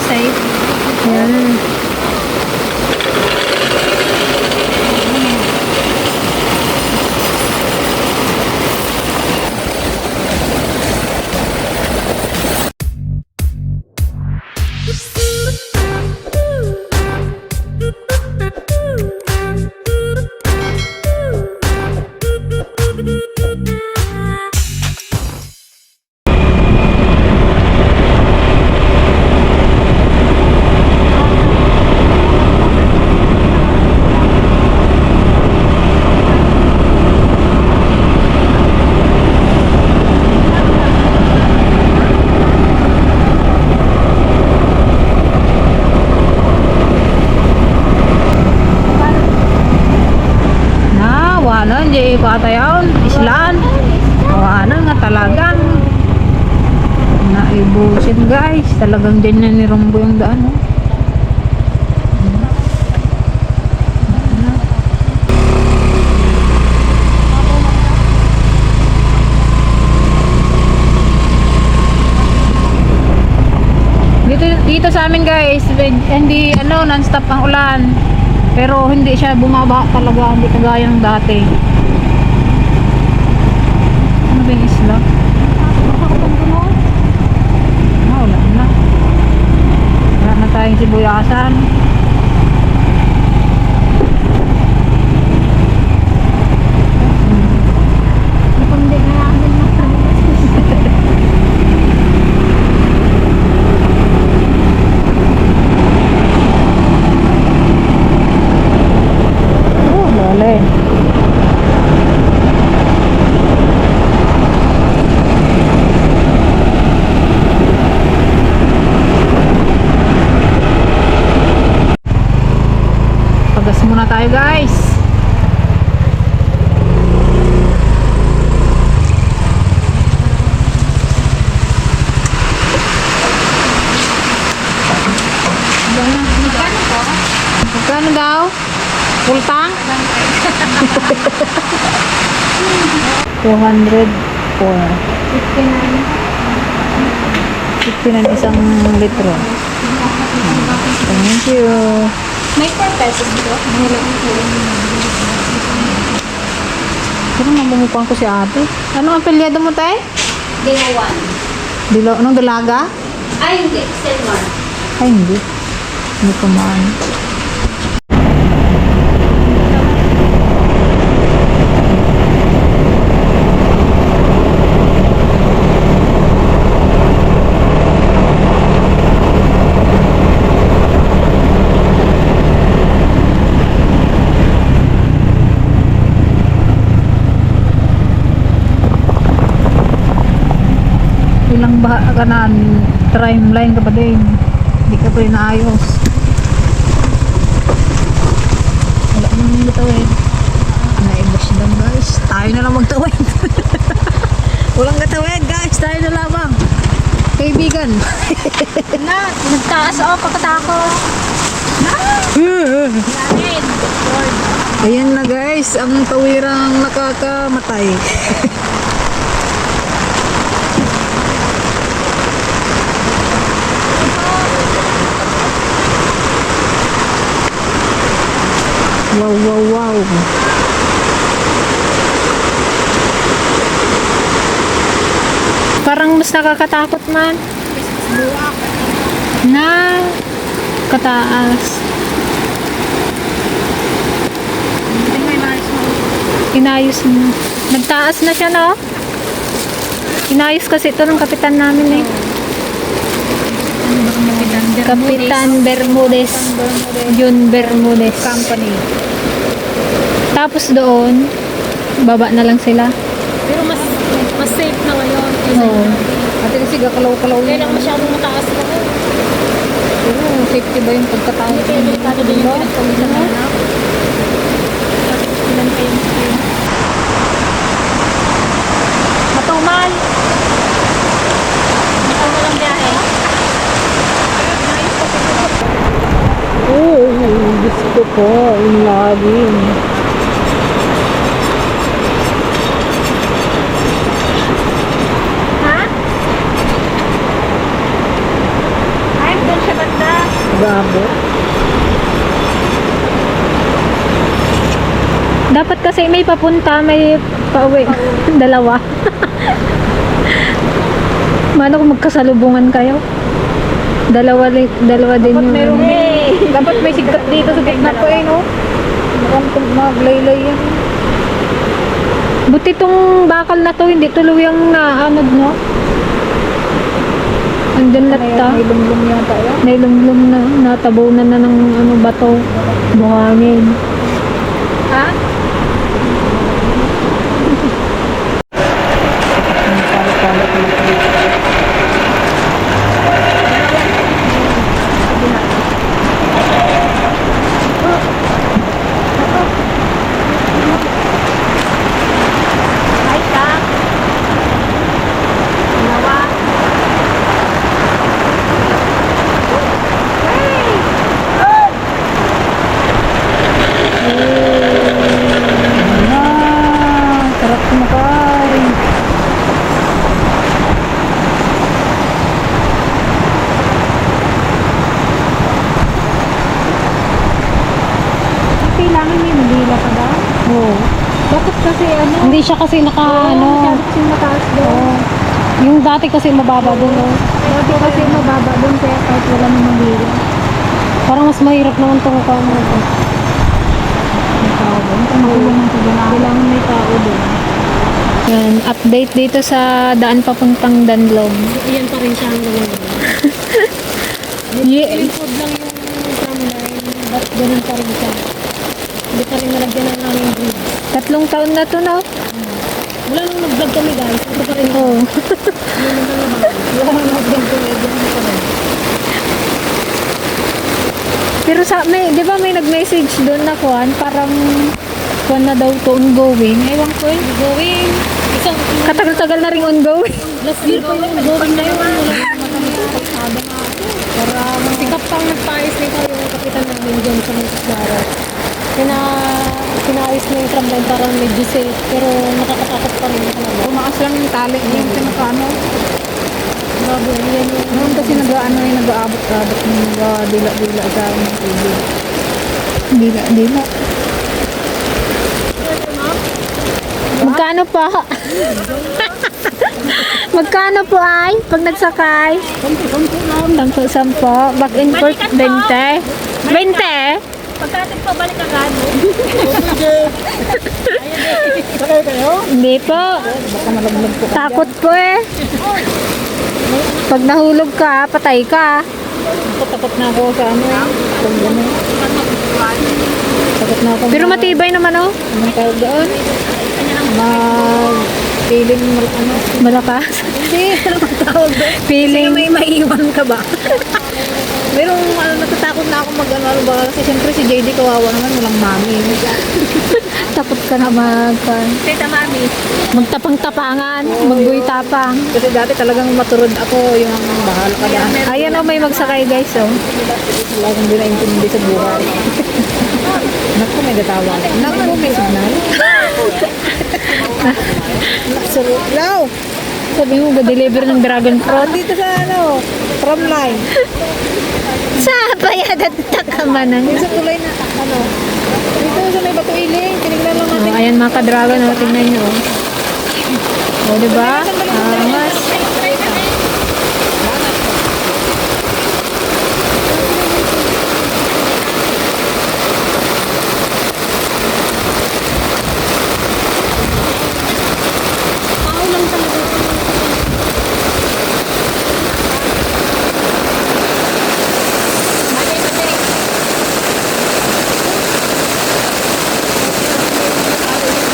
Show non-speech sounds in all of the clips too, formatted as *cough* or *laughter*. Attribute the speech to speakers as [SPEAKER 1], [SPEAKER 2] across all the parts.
[SPEAKER 1] safe.
[SPEAKER 2] Yan. Na, atayon. Islan. Wala nga talagang. Naibusin guys. Talagang dyan na ni Rombo yung daan. Oh. Dito, dito sa amin guys, hindi ano, non-stop ang ulan. Pero hindi siya bumaba talaga, hindi kagaya ng dati. Ano ba yung isla? Ah, wala na. Wala na tayong sibuyasan.
[SPEAKER 1] Hindi na namin
[SPEAKER 2] Oh, lale. Pagas muna tayo guys.
[SPEAKER 1] Magkano po?
[SPEAKER 2] Magkano daw? Tank? 204. 50 na isang litro. Thank you.
[SPEAKER 1] May 4 pesos po.
[SPEAKER 2] Pero namumukuhan ko si ate. Ano ang apelyado mo tay?
[SPEAKER 1] Dinawan.
[SPEAKER 2] Dilo, anong dalaga?
[SPEAKER 1] Ay, hindi. Selmar.
[SPEAKER 2] Ay, hindi. Hindi ko man. Ilang ba ka na timeline ka pa. Hindi ka pa rin naayos. Wala nang gatawid. Naibas lang guys. Tayo na lang magtawid. *laughs* Walang gatawid guys. Tayo na lamang. Kaibigan. *laughs*
[SPEAKER 1] Na, nagtaas ako pagkatako. Namin. Lord.
[SPEAKER 2] Ayan na guys. Ang tawirang nakakamatay. *laughs* Wow, wow, wow. Parang mas nakakatakot man. Na kataas. Inayos mo. Nagtaas na siya, no? Inayos kasi ito ng kapitan namin eh. Kapitan Bermudez. Jun Bermudez.
[SPEAKER 1] Company.
[SPEAKER 2] Tapos doon, baba na lang sila.
[SPEAKER 1] Pero mas mas safe na ngayon.
[SPEAKER 2] Oo. Ate kasi gakalaw-kalaw
[SPEAKER 1] Kaya
[SPEAKER 2] yun.
[SPEAKER 1] lang masyadong mataas na ko.
[SPEAKER 2] Pero safety ba yung pagkatao?
[SPEAKER 1] Hindi kaya delikado din yung pinagpawid ng anak. Ilan kayo Matumal. Matumal ang biyahe.
[SPEAKER 2] Oo, gusto ko. Yung laging.
[SPEAKER 1] Ha? Ay, doon siya ba
[SPEAKER 2] mag-aabot.
[SPEAKER 1] Dapat kasi may papunta, may pauwi. *laughs* Dalawa. Mano kung magkasalubungan kayo? Dalawa, dalawa din
[SPEAKER 2] Dapat
[SPEAKER 1] yung...
[SPEAKER 2] meron Dapat may sigat dito sa gitna ko eh, no? Mukhang maglaylay yan.
[SPEAKER 1] Buti tong bakal na to, hindi tuluyang na anod, no? Andyan
[SPEAKER 2] May,
[SPEAKER 1] latta.
[SPEAKER 2] may lumlum yata yan.
[SPEAKER 1] Nailumlum na, natabunan na ng ano bato. Buhangin.
[SPEAKER 2] Ha? Ah, sarap kumakain.
[SPEAKER 1] Kailangan may magila pa ba?
[SPEAKER 2] Oo.
[SPEAKER 1] Dapat kasi ano?
[SPEAKER 3] Hindi siya kasi naka, ano,
[SPEAKER 1] Masyado kasi mataas doon.
[SPEAKER 3] yung dati kasi mababa doon. oh.
[SPEAKER 1] Dati kasi mababa doon kaya kahit wala namang hila.
[SPEAKER 3] Parang mas mahirap naman itong kamo.
[SPEAKER 1] May tao doon. Kung makulang ng kailangan. Kailangan may tao doon. Yan, update dito sa daan papuntang Danlog.
[SPEAKER 3] Iyan pa rin siya ang gano'n.
[SPEAKER 1] Yeah.
[SPEAKER 3] Likod lang yung tramline, ba't ganun pa rin siya? Hindi pa rin nalagyan ng aming bridge.
[SPEAKER 1] Tatlong taon na to na.
[SPEAKER 3] Nag-vlog kami guys, ito pa rin
[SPEAKER 1] Oo. *laughs* Pero sa, may, di ba may nag-message doon na kuhan, parang kuhan na daw to ongoing. Ewan ko eh.
[SPEAKER 3] Going, isang,
[SPEAKER 1] Katagal-tagal na rin ongoing.
[SPEAKER 3] last year pa yung going na yun. Para sikap pang nagpaayos nito yung kapitan namin dyan sa Montes Kina, pinaayos na yung tramline para medyo safe, pero nakakatakot pa rin talaga.
[SPEAKER 2] Tumaas lang yung tali. Yung pinakano.
[SPEAKER 3] Grabe, yan yung...
[SPEAKER 2] Noon kasi nag-ano yung nag-aabot-abot ng nag-dila-dila sa aming tubig.
[SPEAKER 1] Dila, dila. Magkano pa? Magkano po ay pag nagsakay? Sampo, sampo. Back and forth, 20. 20?
[SPEAKER 3] Pagkating pabalik agad,
[SPEAKER 2] Sakay kayo?
[SPEAKER 1] Hindi po.
[SPEAKER 2] Baka malaglag po.
[SPEAKER 1] Takot po eh. Pag nahulog ka, patay ka.
[SPEAKER 2] Takot na ako sa ano eh. Kung gano'n. Takot na ako.
[SPEAKER 1] Pero matibay naman oh.
[SPEAKER 2] Anong tawag doon? Mag... Feeling mal ano?
[SPEAKER 1] Malakas.
[SPEAKER 2] Hindi, ano ang tawag doon?
[SPEAKER 1] Feeling.
[SPEAKER 2] may maiwan ka ba? Merong ano, natatakot na ako mag ano, ano ba? Kasi siyempre si JD kawawa naman, walang mami. *laughs*
[SPEAKER 1] Takot ka na mag...
[SPEAKER 2] Tita mami.
[SPEAKER 1] Magtapang-tapangan. Magbuy-tapang.
[SPEAKER 2] Kasi dati talagang maturod ako, yung bahala ka dyan.
[SPEAKER 1] Ayan oh, may magsakay guys oh.
[SPEAKER 2] Wala akong di naintindi sa buhay. *laughs* Naku, may datawa. Naku, may signal. *laughs* Naku, Law!
[SPEAKER 1] Sabi mo, ga-deliver ng dragon fruit.
[SPEAKER 2] Dito sa ano, from line.
[SPEAKER 1] Sa payadat takamanan.
[SPEAKER 2] Sa kulay na, ano, dito sa may bato iling, tinignan lang natin.
[SPEAKER 1] Oh, ayan mga ka-dragon, oh, tingnan nyo. Oh, oh diba? Angas.
[SPEAKER 3] Tao lang talaga.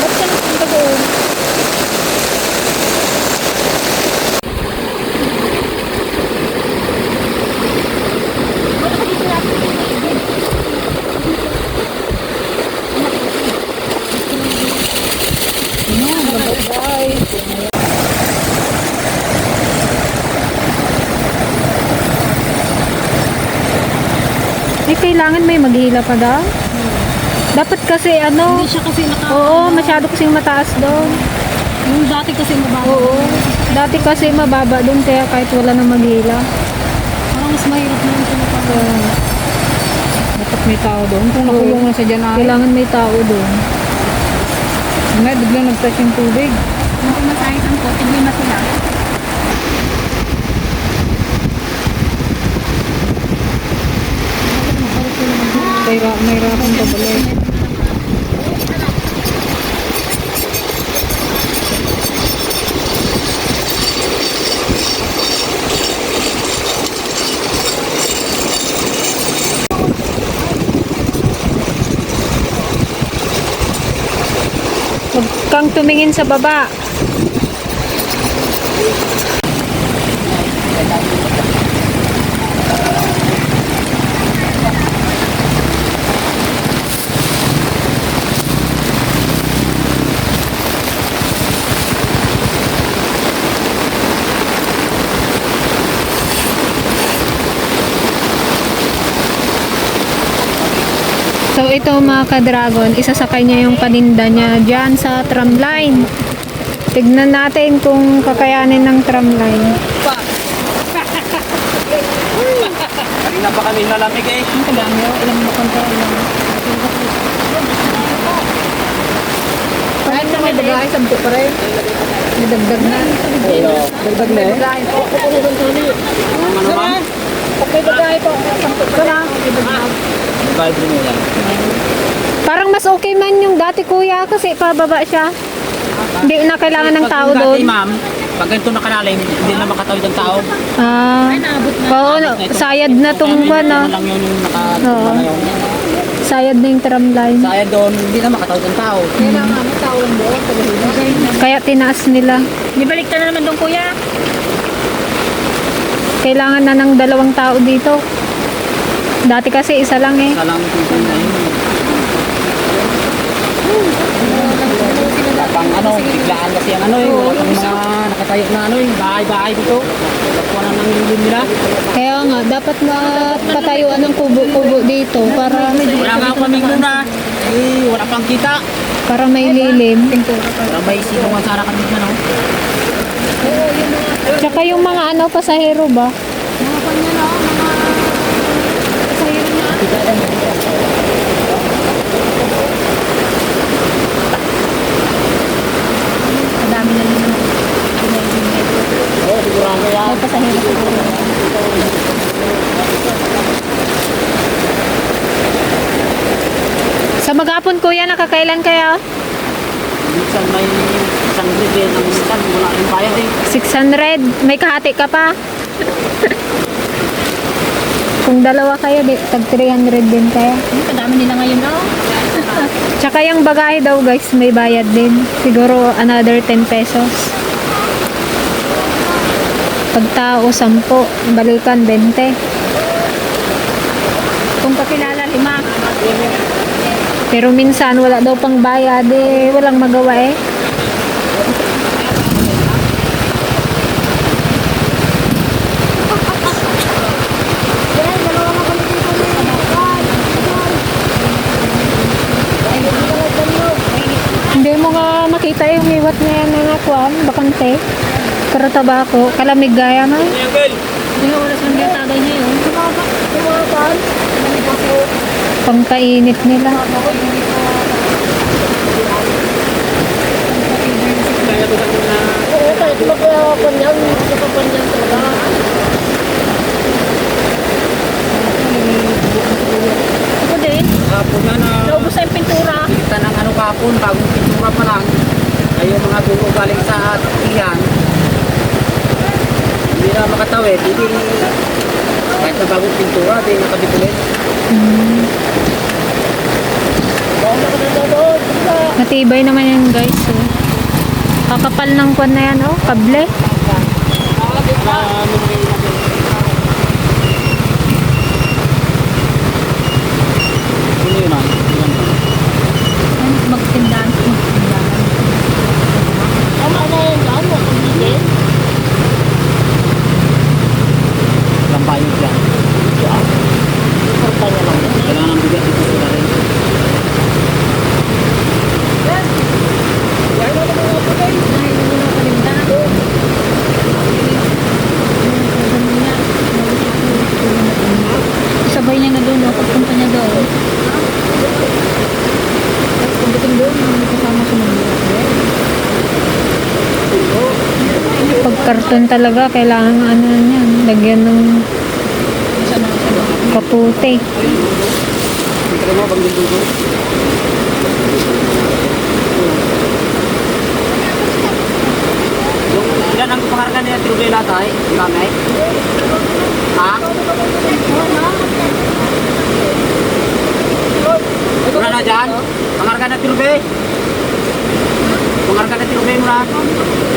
[SPEAKER 2] Ba't ka nagpunta doon?
[SPEAKER 1] Eh, kailangan may maghila pa daw. Dapat kasi ano,
[SPEAKER 3] Hindi siya kasi naka...
[SPEAKER 1] oo, masyado kasing mataas doon.
[SPEAKER 3] Yung dati kasi mababa.
[SPEAKER 1] Oo. Dati kasi mababa doon kaya kahit wala nang maghila.
[SPEAKER 3] Parang mas mahirap na yung pinapagawa.
[SPEAKER 2] May tao doon. Kung nakulong na sa dyan ay.
[SPEAKER 1] Kailangan may tao doon.
[SPEAKER 2] Nga, biglang nag-touch yung tubig.
[SPEAKER 3] Kung masahit ang kote, may masila.
[SPEAKER 2] Mayra, mayroon pa balik.
[SPEAKER 1] Huwag kang tumingin sa baba. Ito mga ka-dragon, isasakay niya yung paninda niya dyan sa tramline. Tignan natin kung kakayanin ng tramline.
[SPEAKER 4] Kanina pa kami nalamig eh.
[SPEAKER 2] Ang kadami, oh. Ilang makontrol lang. Kahit na may bagay, sabto pa rin. May dagdag na.
[SPEAKER 4] Dagdag na eh. Ano ma'am?
[SPEAKER 2] May bagay po, sabto pa na.
[SPEAKER 4] Bayad rin nila.
[SPEAKER 1] Parang mas okay man yung dati kuya kasi pababa siya. Hindi na kailangan ng tao
[SPEAKER 4] Pag
[SPEAKER 1] doon.
[SPEAKER 4] dati, ma'am, pag ganito nakalalim, hindi na makatawid ang tao.
[SPEAKER 1] Ah, oo, no, sayad na tong ba
[SPEAKER 4] Ano
[SPEAKER 1] na.
[SPEAKER 4] lang yun yung naka...
[SPEAKER 1] Oo. Sayad na yung tramline.
[SPEAKER 4] Sayad doon, hindi na makatawid ang tao.
[SPEAKER 2] Kailangan may tao doon. Tagahina.
[SPEAKER 1] Kaya tinaas nila.
[SPEAKER 3] Ibalik ka na naman doon, kuya.
[SPEAKER 1] Kailangan na ng dalawang tao dito. Dati kasi isa lang eh.
[SPEAKER 4] Isa lang yung na yun. Wala pang ano, biglaan kasi ang ano eh. Wala pang mga nakatayo na ano eh. Bahay-bahay dito. Kapwa na ng lilim nila.
[SPEAKER 1] Kaya nga, dapat mapatayuan ng kubo-kubo dito para,
[SPEAKER 4] Wala nga kami muna. Eh, wala pang kita.
[SPEAKER 1] para may lilim.
[SPEAKER 4] Wala may sinungan sana kami na no.
[SPEAKER 1] Tsaka yung mga ano, pasahero ba?
[SPEAKER 3] Mga kanya na, mga pasahero na. Madami na
[SPEAKER 4] sigurado yan.
[SPEAKER 3] pasahero.
[SPEAKER 1] Sa magapon kuya, nakakailan kaya?
[SPEAKER 4] Minsan may isang grade ang minsan wala rin bayad eh.
[SPEAKER 1] 600. May kahati ka pa. Kung dalawa kayo, di, tag 300 din kaya.
[SPEAKER 3] Ang kadami nila ngayon, oh.
[SPEAKER 1] Tsaka yung bagahe daw guys, may bayad din. Siguro another 10 pesos. Pag tao, 10. Balikan, 20.
[SPEAKER 3] Kung kakilala, lima.
[SPEAKER 1] Pero minsan, wala daw pang bayad. Eh, walang magawa eh. Hindi mo nga makita yung iwat na yan na kwan, bakante. Pero tabako, kalamig gaya na.
[SPEAKER 3] Hindi nga oras lang yung tagay niya yun.
[SPEAKER 1] Pangkainit nila.
[SPEAKER 4] Kaya ko na
[SPEAKER 3] Ako din.
[SPEAKER 4] hapon na na
[SPEAKER 3] Naubos na yung pintura.
[SPEAKER 4] kita ng ano kapon, bagong pintura pa lang. Ay yung mga dulo galing sa iyan. Hindi na makatawid, hindi kahit na bagong pintura, di makabitulit.
[SPEAKER 1] Matibay naman yan guys. Oh. Kakapal ng kwan na yan oh, kable.
[SPEAKER 3] Magtindahan.
[SPEAKER 4] Ilang bayad yan. Kailangan ng bigat dito sa rin.
[SPEAKER 3] Dahil hindi na kalimdahan. Sabay niya na doon, no? Pagpunta niya doon.
[SPEAKER 1] Karton talaga, kailangan ano yan, lagyan ng
[SPEAKER 4] Yung yan ang pangarga niya, tinugay latay, nanay. Ha? Wala na dyan? Pangarga na tinugay. Pangarga na tinugay mo na.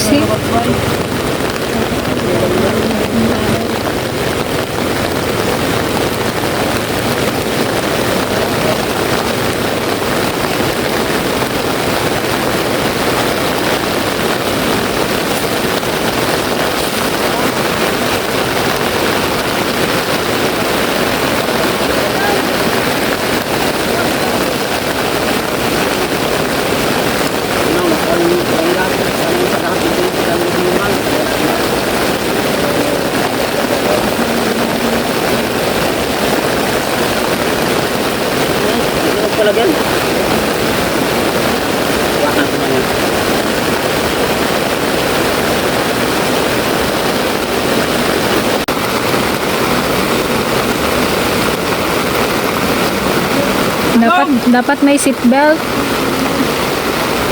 [SPEAKER 1] See?
[SPEAKER 4] Palagyan. Wakan ko na yan.
[SPEAKER 1] Dapat, may seatbelt.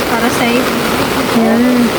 [SPEAKER 3] Para safe.
[SPEAKER 1] Yan.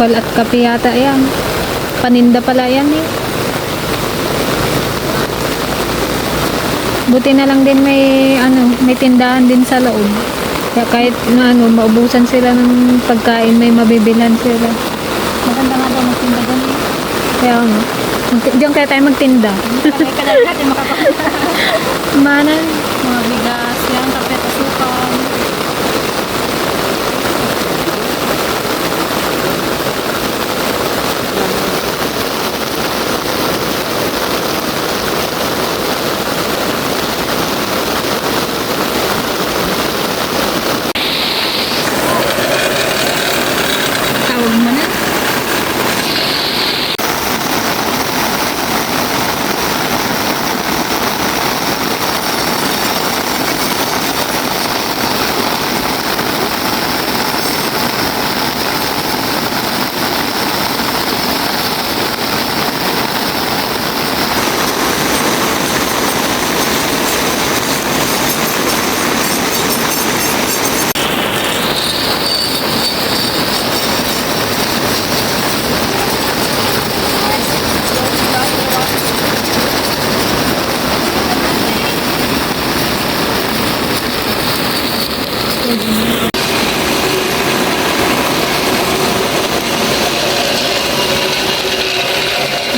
[SPEAKER 1] Sukal at kape yata yan. Paninda pala yan eh. Buti na lang din may ano, may tindahan din sa loob. Kaya kahit na ano, maubusan sila ng pagkain, may mabibilan sila.
[SPEAKER 3] Maganda nga daw magtinda doon.
[SPEAKER 1] Kaya ano, diyan kaya tayo magtinda.
[SPEAKER 3] Kaya kadalagat yung makapag *laughs*
[SPEAKER 1] Manan,
[SPEAKER 3] mga bigas, yan, kape, asukal. Tawag mo na.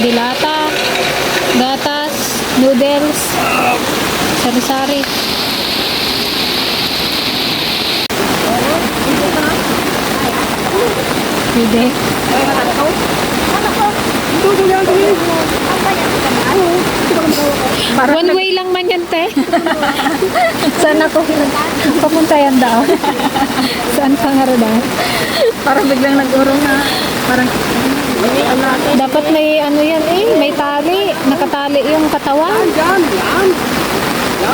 [SPEAKER 1] dilata, gatas, noodles, sari-sari. Hindi. One way lang *laughs* Saan ako? Papunta yan daw. *laughs* Saan pa nga daw?
[SPEAKER 2] Parang biglang nag-urong na. Parang,
[SPEAKER 1] Dapat may ano yan eh, may tali. Nakatali yung katawan.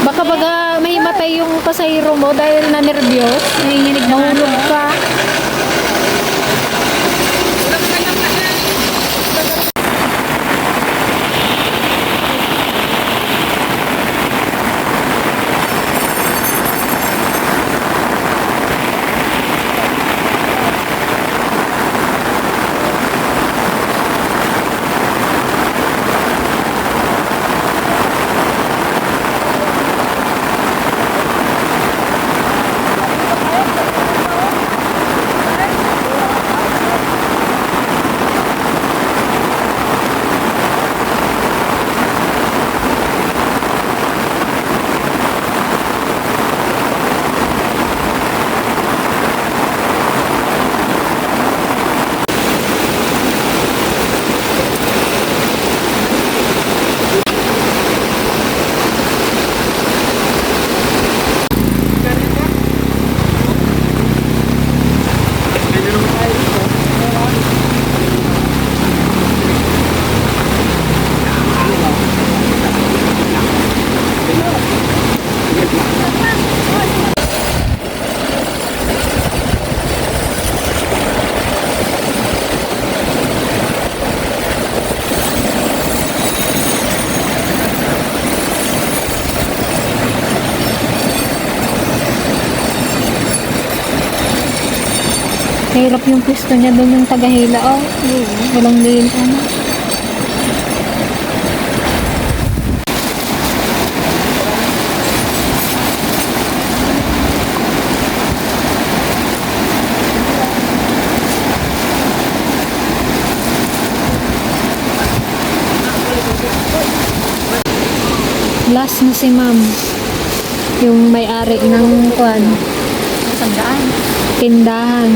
[SPEAKER 1] Baka baga may matay yung pasahero mo dahil na nervyos. Nanginginig mahulog ka. Hirap yung pwesto niya doon yung tagahila. Oh, walang lil. Ano? Last na si ma'am. Yung may-ari ng kwan. Tindahan.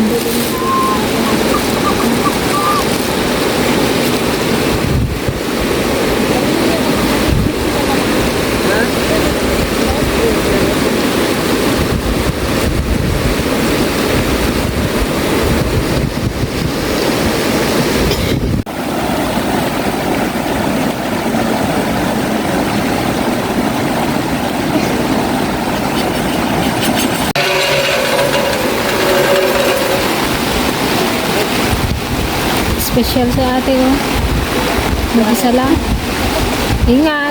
[SPEAKER 1] Oh. Mag-isa lang. Ingat.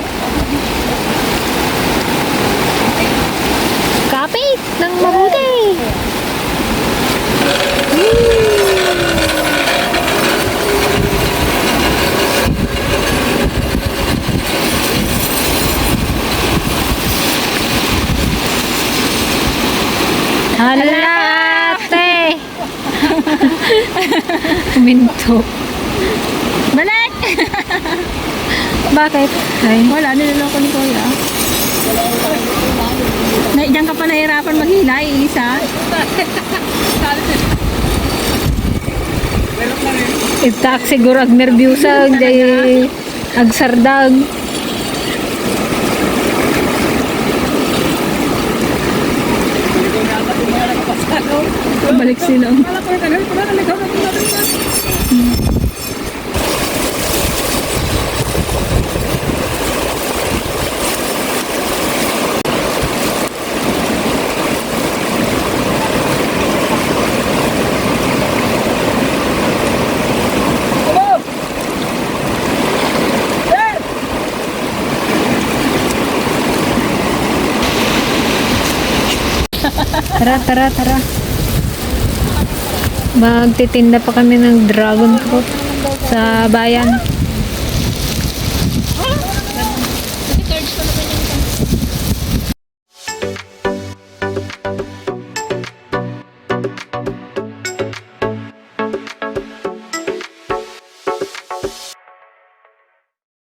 [SPEAKER 1] Kapit ng mabuti. Hala, ate! Minto.
[SPEAKER 2] Balik!
[SPEAKER 1] Bakit? Ay,
[SPEAKER 2] Wala, niloloko ni Kuya. Na, diyan ka pa nahirapan maghila, isa.
[SPEAKER 1] itak siguro ag nervyusa, hindi ag sardag.
[SPEAKER 2] Balik sila.
[SPEAKER 1] Tara, tara, tara. Magtitinda pa kami ng dragon fruit sa bayan.